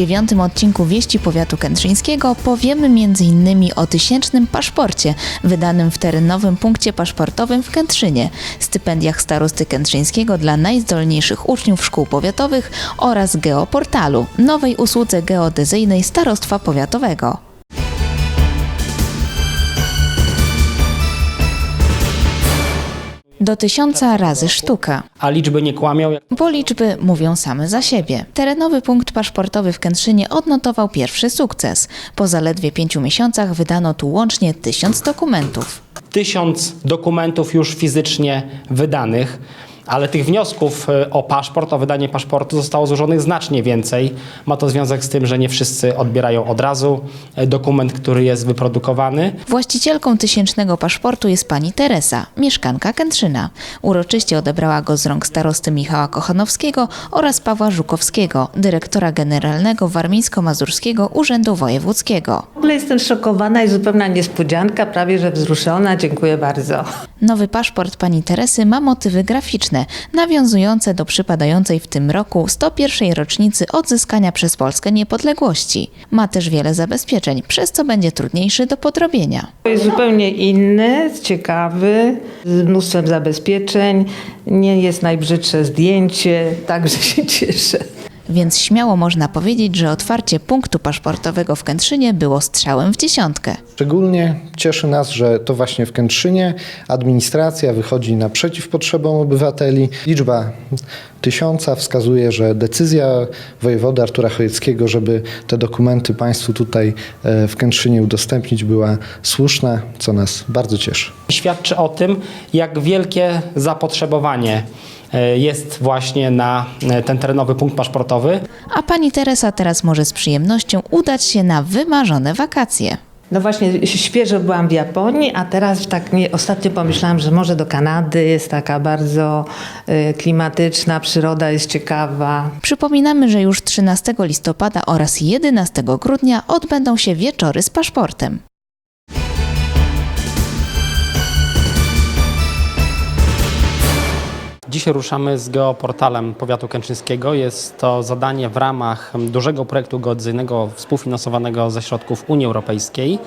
Dziewiątym odcinku Wieści Powiatu Kętrzyńskiego powiemy m.in. o tysięcznym paszporcie wydanym w terenowym punkcie paszportowym w Kętrzynie, stypendiach starosty Kętrzyńskiego dla najzdolniejszych uczniów szkół powiatowych oraz geoportalu, nowej usłudze geodezyjnej Starostwa Powiatowego. Do tysiąca razy sztuka. a liczby nie kłamią. Bo liczby mówią same za siebie. Terenowy punkt paszportowy w Kętrzynie odnotował pierwszy sukces. Po zaledwie pięciu miesiącach wydano tu łącznie tysiąc dokumentów. Tysiąc dokumentów już fizycznie wydanych, ale tych wniosków e, o paszport, o wydanie paszportu zostało złożonych znacznie więcej. Ma to związek z tym, że nie wszyscy odbierają od razu e, dokument, który jest wyprodukowany. Właścicielką tysięcznego paszportu jest pani Teresa, mieszkanka Kętrzyna. Uroczyście odebrała go z rąk starosty Michała Kochanowskiego oraz Pawła Żukowskiego, dyrektora generalnego Warmińsko-Mazurskiego Urzędu Wojewódzkiego. W ogóle jestem szokowana i zupełna niespodzianka, prawie że wzruszona. Dziękuję bardzo. Nowy paszport pani Teresy ma motywy graficzne, nawiązujące do przypadającej w tym roku 101. rocznicy odzyskania przez Polskę niepodległości. Ma też wiele zabezpieczeń, przez co będzie trudniejszy do podrobienia. Jest zupełnie inny, ciekawy, z mnóstwem zabezpieczeń. Nie jest najbrzydsze zdjęcie, także się cieszę. Więc śmiało można powiedzieć, że otwarcie punktu paszportowego w Kętrzynie było strzałem w dziesiątkę. Szczególnie cieszy nas, że to właśnie w Kętrzynie administracja wychodzi naprzeciw potrzebom obywateli. Liczba tysiąca wskazuje, że decyzja wojewody Artura Chojeckiego, żeby te dokumenty Państwu tutaj e, w Kętrzynie udostępnić była słuszna, co nas bardzo cieszy. Świadczy o tym, jak wielkie zapotrzebowanie jest właśnie na e, ten terenowy punkt paszportowy. A pani Teresa teraz może z przyjemnością udać się na wymarzone wakacje. No właśnie, świeżo byłam w Japonii, a teraz tak nie, ostatnio pomyślałam, że może do Kanady jest taka bardzo y, klimatyczna, przyroda jest ciekawa. Przypominamy, że już 13 listopada oraz 11 grudnia odbędą się wieczory z paszportem. Dzisiaj ruszamy z geoportalem powiatu kętrzyńskiego. Jest to zadanie w ramach dużego projektu geodezyjnego współfinansowanego ze środków Unii Europejskiej.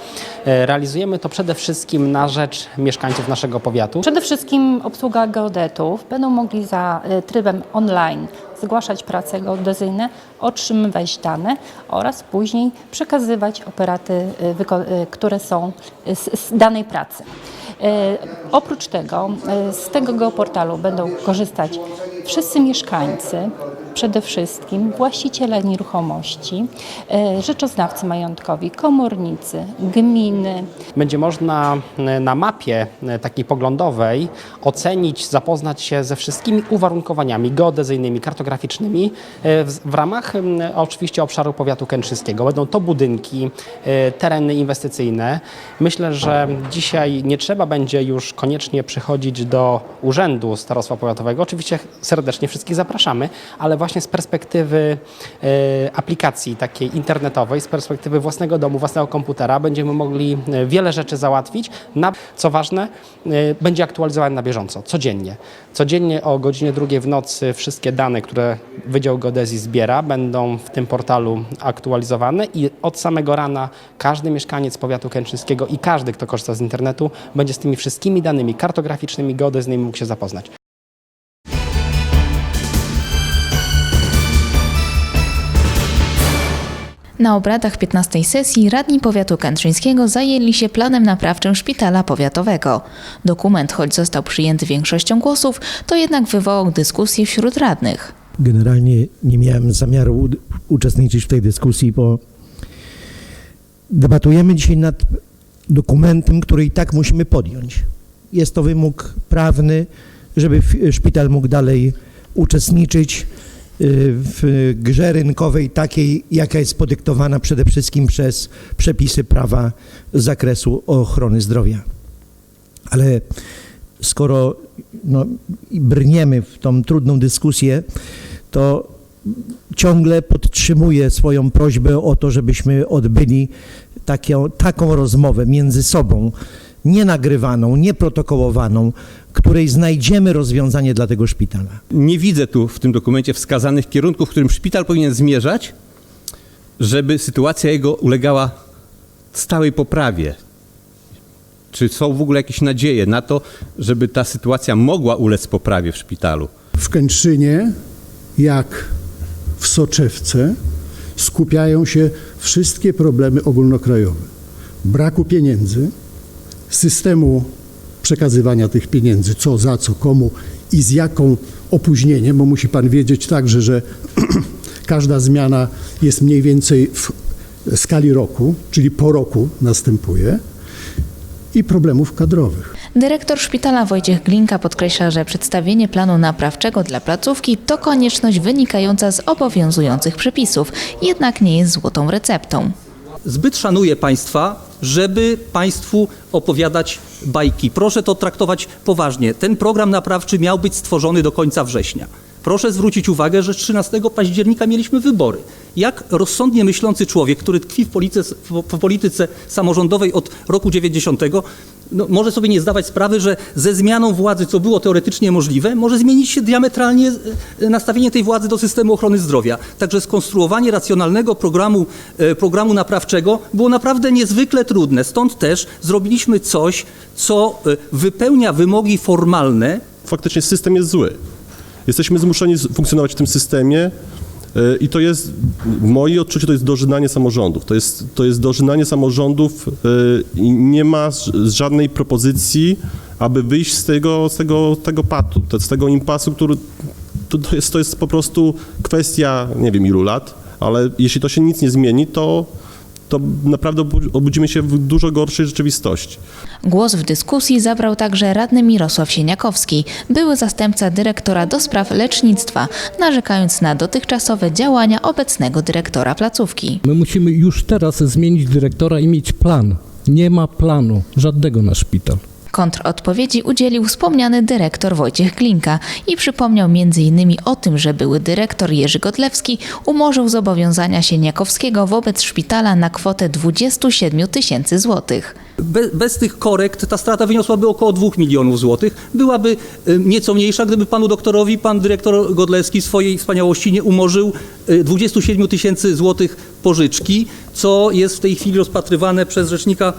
E, Realizujemy to przede wszystkim na rzecz mieszkańców naszego powiatu. Przede wszystkim obsługa geodetów będą mogli za e, trybem online zgłaszać prace geodezyjne, otrzymywać dane oraz później przekazywać operaty, wyko- e, które są z, danej pracy. E, Oprócz tego z tego geoportalu będą korzystać wszyscy mieszkańcy, przede wszystkim właściciele nieruchomości, e, rzeczoznawcy majątkowi, komornicy, gminy, Będzie można e, na mapie e, takiej poglądowej ocenić, zapoznać się ze wszystkimi uwarunkowaniami geodezyjnymi, kartograficznymi w, ramach oczywiście obszaru powiatu kętrzyńskiego. Będą to budynki, tereny inwestycyjne. Myślę, że dzisiaj nie trzeba będzie już koniecznie przychodzić do urzędu starostwa powiatowego. Oczywiście serdecznie wszystkich zapraszamy, ale właśnie z perspektywy e, aplikacji takiej internetowej, z perspektywy własnego domu, własnego komputera będziemy mogli e, wiele rzeczy załatwić. Na, co ważne, e, będzie aktualizowane na bieżąco, codziennie. Codziennie o godzinie drugiej w nocy wszystkie dane, które Wydział Geodezji zbiera, będą w tym portalu aktualizowane i od samego rana każdy mieszkaniec powiatu kętrzyńskiego i każdy, kto korzysta z internetu, będzie z tymi wszystkimi danymi kartograficznymi, geodezyjnymi mógł się zapoznać. Na obradach 15 sesji radni powiatu kętrzyńskiego zajęli się planem naprawczym szpitala powiatowego. Dokument, choć został przyjęty większością głosów, to jednak wywołał dyskusję wśród radnych. Generalnie nie miałem zamiaru uczestniczyć w tej dyskusji, bo debatujemy dzisiaj nad dokumentem, który i tak musimy podjąć. Jest to wymóg prawny, żeby szpital mógł dalej uczestniczyć w grze rynkowej takiej, jaka jest podyktowana przede wszystkim przez przepisy prawa z zakresu ochrony zdrowia. Ale skoro no, brniemy w tą trudną dyskusję, to ciągle podtrzymuję swoją prośbę o to, żebyśmy odbyli taką, taką rozmowę między sobą, nie nagrywaną, nie protokołowaną, której znajdziemy rozwiązanie dla tego szpitala. Nie widzę tu w tym dokumencie wskazanych kierunków, w którym szpital powinien zmierzać, żeby sytuacja jego ulegała stałej poprawie. Czy są w ogóle jakieś nadzieje na to, żeby ta sytuacja mogła ulec poprawie w szpitalu? w Kętrzynie, jak w Soczewce, skupiają się wszystkie problemy ogólnokrajowe. Braku pieniędzy, systemu przekazywania tych pieniędzy, co za co, komu i z jaką opóźnieniem, bo musi pan wiedzieć także, że każda zmiana jest mniej więcej w skali roku, czyli po roku następuje, i problemów kadrowych. Dyrektor szpitala Wojciech Glinka podkreśla, że przedstawienie planu naprawczego dla placówki to konieczność wynikająca z obowiązujących przepisów, jednak nie jest złotą receptą. Zbyt szanuję Państwa, żeby Państwu opowiadać bajki. Proszę to traktować poważnie. Ten program naprawczy miał być stworzony do końca września. Proszę zwrócić uwagę, że 13 października mieliśmy wybory. Jak rozsądnie myślący człowiek, który tkwi w polityce, w polityce samorządowej od roku 90, no, może sobie nie zdawać sprawy, że ze zmianą władzy, co było teoretycznie możliwe, może zmienić się diametralnie e, nastawienie tej władzy do systemu ochrony zdrowia. Także skonstruowanie racjonalnego programu, e, programu naprawczego było naprawdę niezwykle trudne. Stąd też zrobiliśmy coś, co e, wypełnia wymogi formalne, faktycznie system jest zły. Jesteśmy zmuszeni funkcjonować w tym systemie i to jest, w moim odczuciu, to jest dożynanie samorządów. To jest, to jest dożynanie samorządów y, i nie ma żadnej propozycji, aby wyjść z tego, z tego, tego patu, z tego impasu, który to, to, jest, to jest po prostu kwestia, nie wiem ilu lat, ale jeśli to się nic nie zmieni, to, to naprawdę obu- obudzimy się w dużo gorszej rzeczywistości. Głos w dyskusji zabrał także radny Mirosław Sieniakowski, były zastępca dyrektora do spraw lecznictwa, narzekając na dotychczasowe działania obecnego dyrektora placówki. My musimy już teraz zmienić dyrektora i mieć plan. Nie ma planu żadnego na szpital. Kontrodpowiedzi udzielił wspomniany dyrektor Wojciech Glinka i przypomniał m.in. o tym, że były dyrektor Jerzy Godlewski umorzył zobowiązania Sieniakowskiego wobec szpitala na kwotę 27 tysięcy złotych. Be, bez tych korekt ta strata wyniosłaby około 2 milionów złotych. Byłaby y, nieco mniejsza, gdyby panu doktorowi pan dyrektor Godlewski swojej wspaniałości nie umorzył y, 27 tysięcy złotych pożyczki, co jest w tej chwili rozpatrywane przez Rzecznika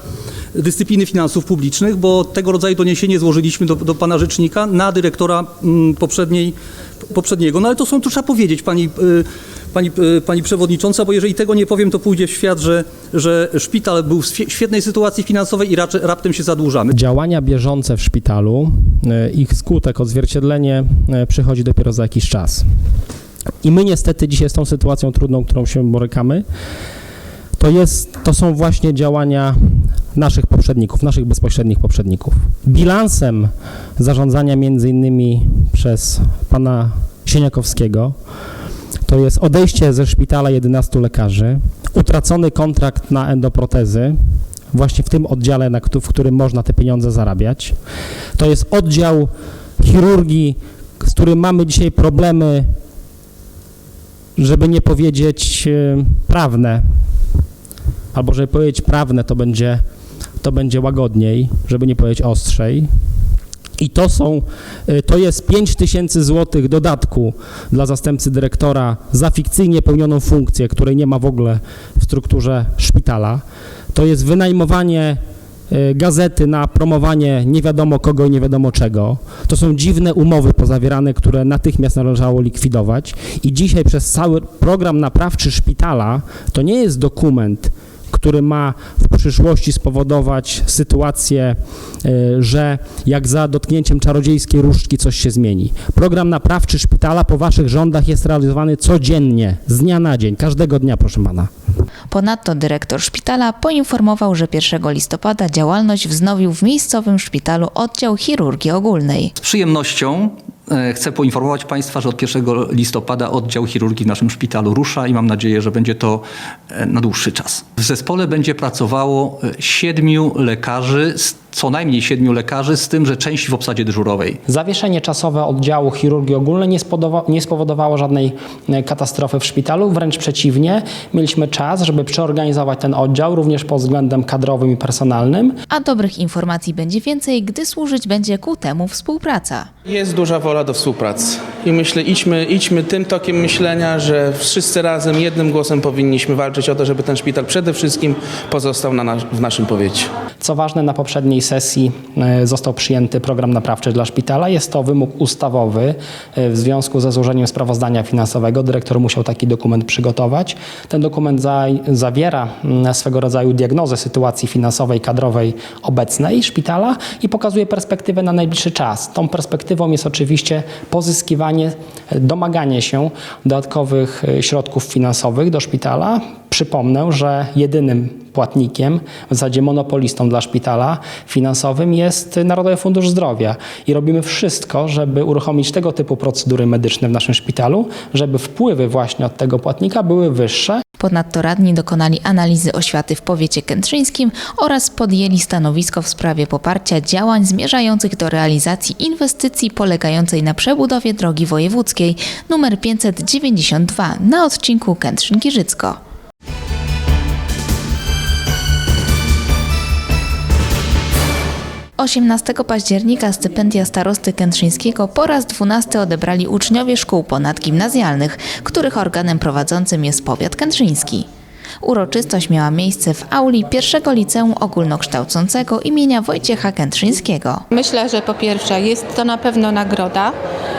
Dyscypliny Finansów Publicznych, bo tego rodzaju doniesienie złożyliśmy do, do pana rzecznika na dyrektora mm, poprzedniej, poprzedniego. No ale to są, to trzeba powiedzieć pani, y, pani, y, pani przewodnicząca, bo jeżeli tego nie powiem, to pójdzie w świat, że, że szpital był w świe- świetnej sytuacji finansowej i raczej, raptem się zadłużamy. Działania bieżące w szpitalu, e, ich skutek, odzwierciedlenie przychodzi dopiero za jakiś czas. I my niestety dzisiaj z tą sytuacją trudną, którą się borykamy, to, jest, to są właśnie działania naszych poprzedników, naszych bezpośrednich poprzedników. Bilansem zarządzania między innymi przez pana Sieniakowskiego to jest odejście ze szpitala 11 lekarzy, utracony kontrakt na endoprotezy, właśnie w tym oddziale, na, w którym można te pieniądze zarabiać. To jest oddział chirurgii, z którym mamy dzisiaj problemy, żeby nie powiedzieć e, prawne, albo żeby powiedzieć prawne, to będzie, to będzie łagodniej, żeby nie powiedzieć ostrzej. I to są, y, to jest 5 tysięcy złotych dodatku dla zastępcy dyrektora za fikcyjnie pełnioną funkcję, której nie ma w ogóle w strukturze szpitala. To jest wynajmowanie y, gazety na promowanie nie wiadomo kogo i nie wiadomo czego. To są dziwne umowy pozawierane, które natychmiast należało likwidować. I dzisiaj przez cały program naprawczy szpitala to nie jest dokument, który ma w przyszłości spowodować sytuację, y, że jak za dotknięciem czarodziejskiej różdżki coś się zmieni. Program naprawczy szpitala po waszych rządach jest realizowany codziennie, z dnia na dzień, każdego dnia, proszę pana. Ponadto dyrektor szpitala poinformował, że 1 listopada działalność wznowił w miejscowym szpitalu oddział chirurgii ogólnej. Z przyjemnością e, chcę poinformować Państwa, że od 1 listopada oddział chirurgii w naszym szpitalu rusza i mam nadzieję, że będzie to e, na dłuższy czas. W zespole będzie pracowało e, siedmiu lekarzy z co najmniej siedmiu lekarzy, z tym, że część w obsadzie dyżurowej. Zawieszenie czasowe oddziału chirurgii ogólnej nie, spodowa- nie spowodowało żadnej e, katastrofy w szpitalu, wręcz przeciwnie. Mieliśmy czas, żeby przeorganizować ten oddział również pod względem kadrowym i personalnym. A dobrych informacji będzie więcej, gdy służyć będzie ku temu współpraca. Jest duża wola do współpracy i myślę, idźmy, idźmy tym tokiem myślenia, że wszyscy razem, jednym głosem powinniśmy walczyć o to, żeby ten szpital przede wszystkim pozostał na nas, w naszym powiecie. Co ważne, na poprzedniej sesji e, został przyjęty program naprawczy dla szpitala. Jest to wymóg ustawowy e, w związku ze złożeniem sprawozdania finansowego. Dyrektor musiał taki dokument przygotować. Ten dokument za, zawiera mm, swego rodzaju diagnozę sytuacji finansowej, kadrowej obecnej szpitala i pokazuje perspektywę na najbliższy czas. Tą perspektywą jest oczywiście pozyskiwanie, e, domaganie się dodatkowych środków finansowych do szpitala. Przypomnę, że jedynym płatnikiem, w zasadzie monopolistą dla szpitala finansowym jest Narodowy Fundusz Zdrowia i robimy wszystko, żeby uruchomić tego typu procedury medyczne w naszym szpitalu, żeby wpływy właśnie od tego płatnika były wyższe. Ponadto radni dokonali analizy oświaty w powiecie kętrzyńskim oraz podjęli stanowisko w sprawie poparcia działań zmierzających do realizacji inwestycji polegającej na przebudowie drogi wojewódzkiej nr 592 na odcinku Kętrzyn-Giżycko. 18 października stypendia starosty kętrzyńskiego po raz 12 odebrali uczniowie szkół ponadgimnazjalnych, których organem prowadzącym jest powiat kętrzyński. Uroczystość miała miejsce w auli pierwszego liceum ogólnokształcącego imienia Wojciecha Kętrzyńskiego. Myślę, że po pierwsze jest to na pewno nagroda,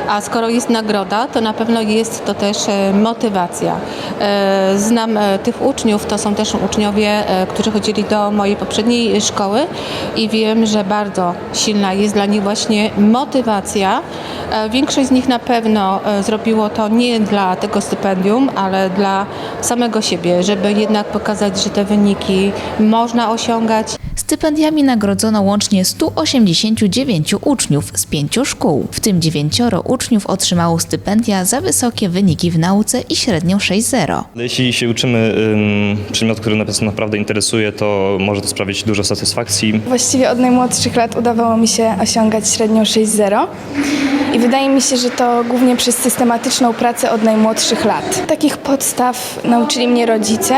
a skoro jest nagroda, to na pewno jest to też e, motywacja. E, Znam e, tych uczniów, to są też uczniowie, którzy chodzili do mojej poprzedniej szkoły i wiem, że bardzo silna jest dla nich właśnie motywacja. Większość z nich na pewno zrobiło to nie dla tego stypendium, ale dla samego siebie, żeby jednak pokazać, że te wyniki można osiągać. Stypendiami nagrodzono łącznie 189 uczniów z pięciu szkół, w tym dziewięcioro uczniów otrzymało stypendia za wysokie wyniki w nauce i średnią 6.0. Jeśli się uczymy ym, przedmiot, który nas naprawdę interesuje, to może to sprawić dużo satysfakcji. Właściwie od najmłodszych lat udawało mi się osiągać średnią 6.0 i wydaje mi się, że to głównie przez systematyczną pracę od najmłodszych lat. Takich podstaw nauczyli mnie rodzice.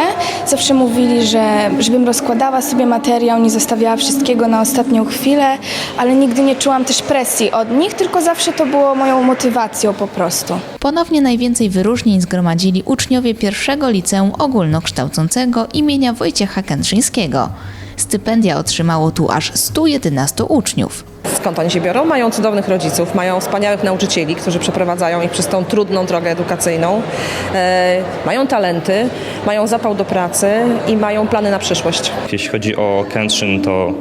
Zawsze mówili, że żebym rozkładała sobie materiał, zostawiała wszystkiego na ostatnią chwilę, ale nigdy nie czułam też presji od nich, tylko zawsze to było moją motywacją po prostu. Ponownie najwięcej wyróżnień zgromadzili uczniowie pierwszego liceum ogólnokształcącego imienia Wojciecha Kętrzyńskiego. Stypendia otrzymało tu aż 111 uczniów. Skąd oni się biorą? Mają cudownych rodziców, mają wspaniałych nauczycieli, którzy przeprowadzają ich przez tą trudną drogę edukacyjną. E, mają talenty, mają zapał do pracy i mają plany na przyszłość. Jeśli chodzi o Kętrzyn, to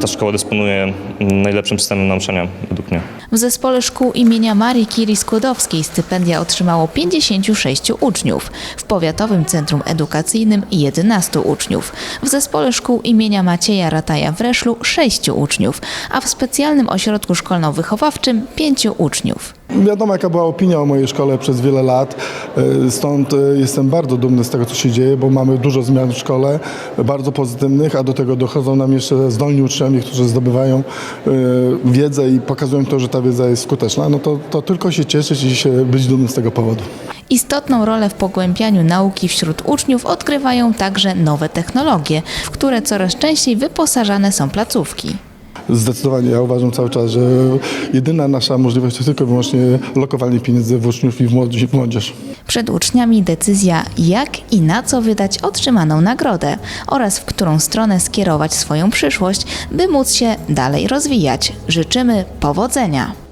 ta szkoła dysponuje najlepszym systemem nauczania według mnie. W zespole szkół imienia Marii Curie Skłodowskiej stypendia otrzymało 56 uczniów, w Powiatowym Centrum Edukacyjnym 11 uczniów, w zespole szkół imienia Macieja Rataja w Reszlu 6 uczniów, a w specjalnym ośrodku szkolno-wychowawczym 5 uczniów. Wiadomo, jaka była opinia o mojej szkole przez wiele lat, y, stąd y, jestem bardzo dumny z tego, co się dzieje, bo mamy dużo zmian w szkole, bardzo pozytywnych, a do tego dochodzą nam jeszcze zdolni uczniowie, którzy zdobywają y, wiedzę i pokazują to, że ta wiedza jest skuteczna. No to, to tylko się cieszyć i się być dumnym z tego powodu. Istotną rolę w pogłębianiu nauki wśród uczniów odgrywają także nowe technologie, w które coraz częściej wyposażane są placówki. Zdecydowanie ja uważam cały czas, że jedyna nasza możliwość to tylko i wyłącznie lokowanie pieniędzy w uczniów i w młodzież. Przed uczniami decyzja, jak i na co wydać otrzymaną nagrodę oraz w którą stronę skierować swoją przyszłość, by móc się dalej rozwijać. Życzymy powodzenia!